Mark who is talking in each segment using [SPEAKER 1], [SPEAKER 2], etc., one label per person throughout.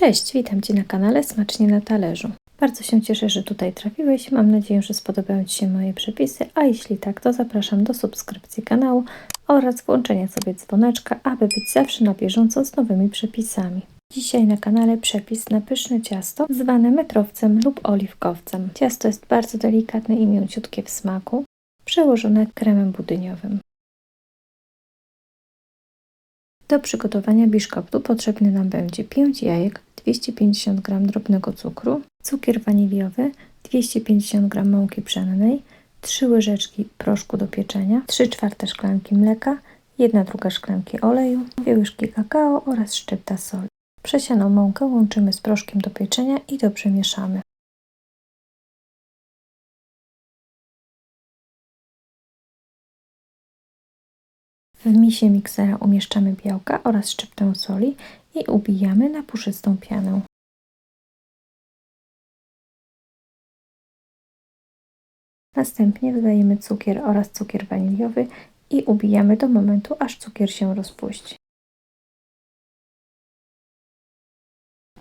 [SPEAKER 1] Cześć, witam Cię na kanale Smacznie na talerzu. Bardzo się cieszę, że tutaj trafiłeś. Mam nadzieję, że spodobają Ci się moje przepisy, a jeśli tak, to zapraszam do subskrypcji kanału oraz włączenia sobie dzwoneczka, aby być zawsze na bieżąco z nowymi przepisami. Dzisiaj na kanale przepis na pyszne ciasto zwane metrowcem lub oliwkowcem. Ciasto jest bardzo delikatne i mięciutkie w smaku, przełożone kremem budyniowym. Do przygotowania biszkoptu potrzebny nam będzie 5 jajek, 250 g drobnego cukru, cukier waniliowy, 250 g mąki pszennej, 3 łyżeczki proszku do pieczenia, 3 czwarte szklanki mleka, 1 druga szklanki oleju, 2 łyżki kakao oraz szczypta soli. Przesianą mąkę łączymy z proszkiem do pieczenia i dobrze mieszamy. W misie miksera umieszczamy białka oraz szczyptę soli i ubijamy na puszystą pianę. Następnie dodajemy cukier oraz cukier waniliowy i ubijamy do momentu, aż cukier się rozpuści.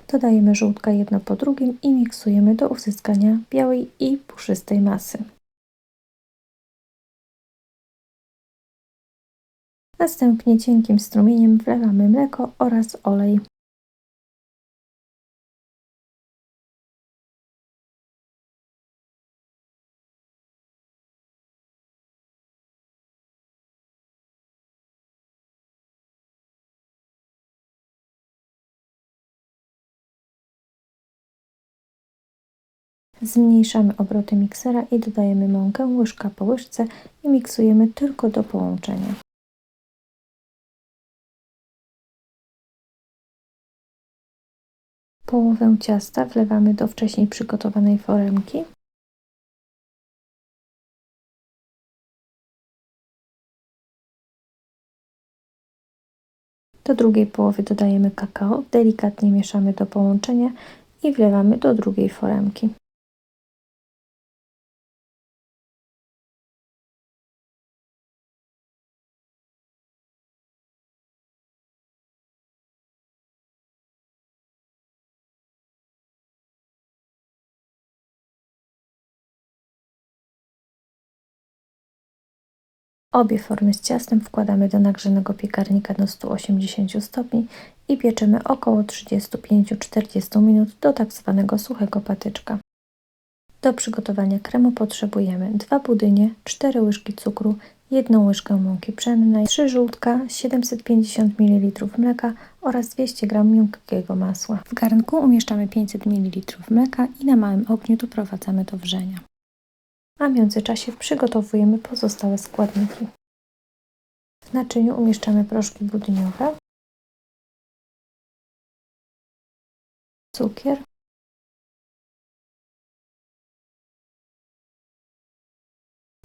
[SPEAKER 1] Dodajemy żółtka jedno po drugim i miksujemy do uzyskania białej i puszystej masy. Następnie cienkim strumieniem wlewamy mleko oraz olej. Zmniejszamy obroty miksera i dodajemy mąkę łyżka po łyżce i miksujemy tylko do połączenia. Połowę ciasta wlewamy do wcześniej przygotowanej foremki. Do drugiej połowy dodajemy kakao, delikatnie mieszamy do połączenia i wlewamy do drugiej foremki. Obie formy z ciastem wkładamy do nagrzanego piekarnika do 180 stopni i pieczymy około 35-40 minut do tak zwanego suchego patyczka. Do przygotowania kremu potrzebujemy 2 budynie, 4 łyżki cukru, 1 łyżkę mąki pszennej, 3 żółtka, 750 ml mleka oraz 200 g miękkiego masła. W garnku umieszczamy 500 ml mleka i na małym ogniu doprowadzamy do wrzenia a w międzyczasie przygotowujemy pozostałe składniki. W naczyniu umieszczamy proszki budyniowe, cukier,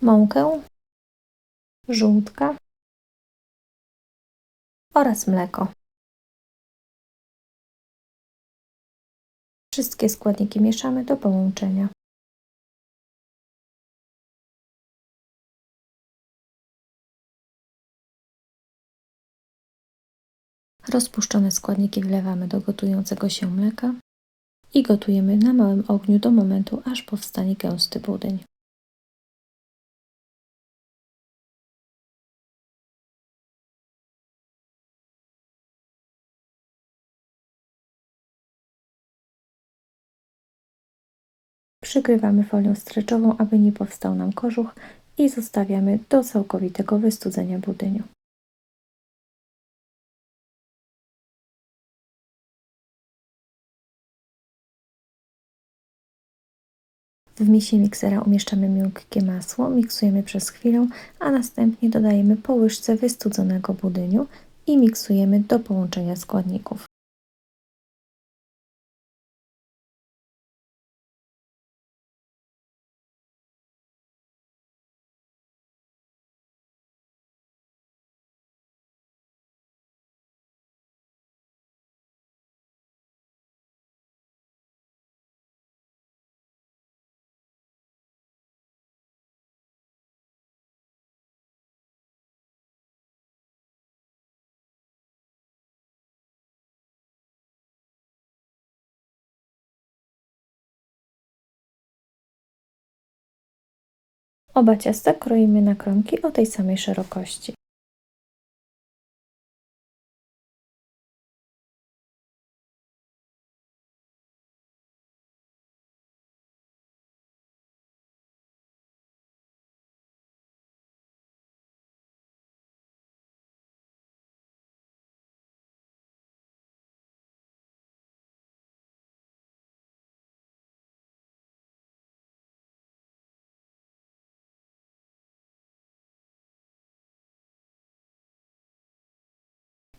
[SPEAKER 1] mąkę, żółtka oraz mleko. Wszystkie składniki mieszamy do połączenia. Rozpuszczone składniki wlewamy do gotującego się mleka i gotujemy na małym ogniu do momentu, aż powstanie gęsty budyń. Przykrywamy folią streczową, aby nie powstał nam kożuch i zostawiamy do całkowitego wystudzenia budyniu. W misie miksera umieszczamy miękkie masło, miksujemy przez chwilę, a następnie dodajemy po łyżce wystudzonego budyniu i miksujemy do połączenia składników. Oba ciasta kroimy na kromki o tej samej szerokości.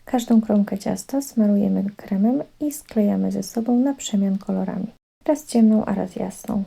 [SPEAKER 1] Każdą kromkę ciasta smarujemy kremem i sklejamy ze sobą na przemian kolorami. Raz ciemną, a raz jasną.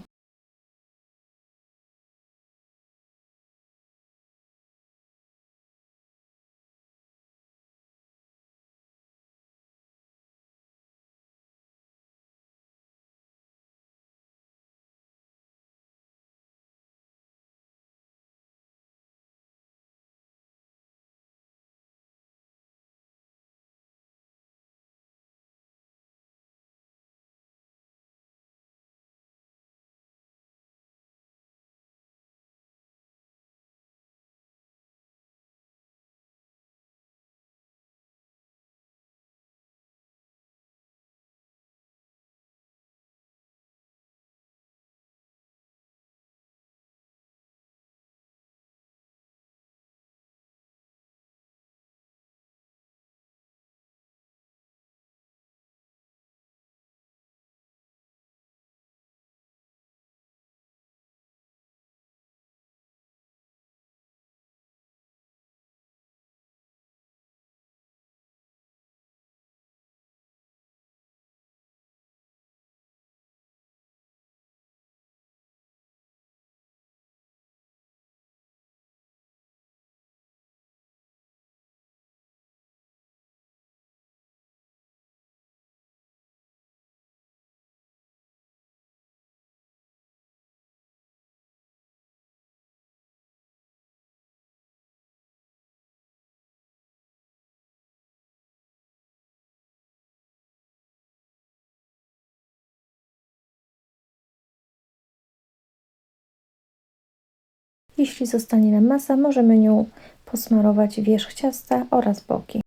[SPEAKER 1] Jeśli zostanie nam masa, możemy nią posmarować wierzch ciasta oraz boki.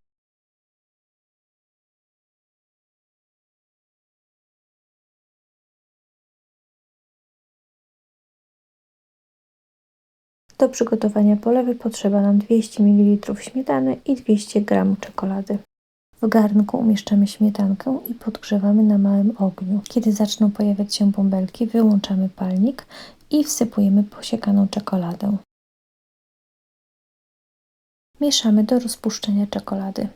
[SPEAKER 1] Do przygotowania polewy potrzeba nam 200 ml śmietany i 200 g czekolady. W garnku umieszczamy śmietankę i podgrzewamy na małym ogniu. Kiedy zaczną pojawiać się bąbelki, wyłączamy palnik i wsypujemy posiekaną czekoladę. Mieszamy do rozpuszczenia czekolady.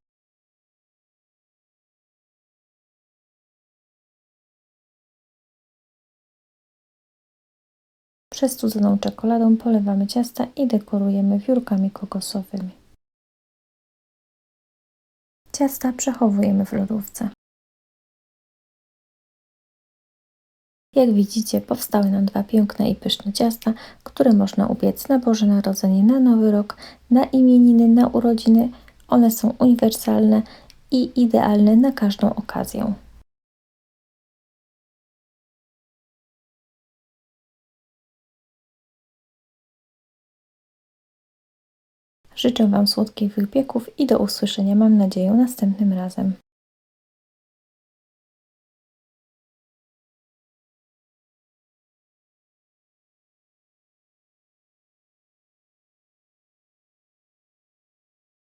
[SPEAKER 1] Przestudzoną czekoladą polewamy ciasta i dekorujemy wiórkami kokosowymi. Ciasta przechowujemy w lodówce. Jak widzicie, powstały nam dwa piękne i pyszne ciasta, które można upiec na Boże Narodzenie, na Nowy Rok, na imieniny, na urodziny. One są uniwersalne i idealne na każdą okazję. Życzę Wam słodkich wypieków i do usłyszenia, mam nadzieję, następnym razem.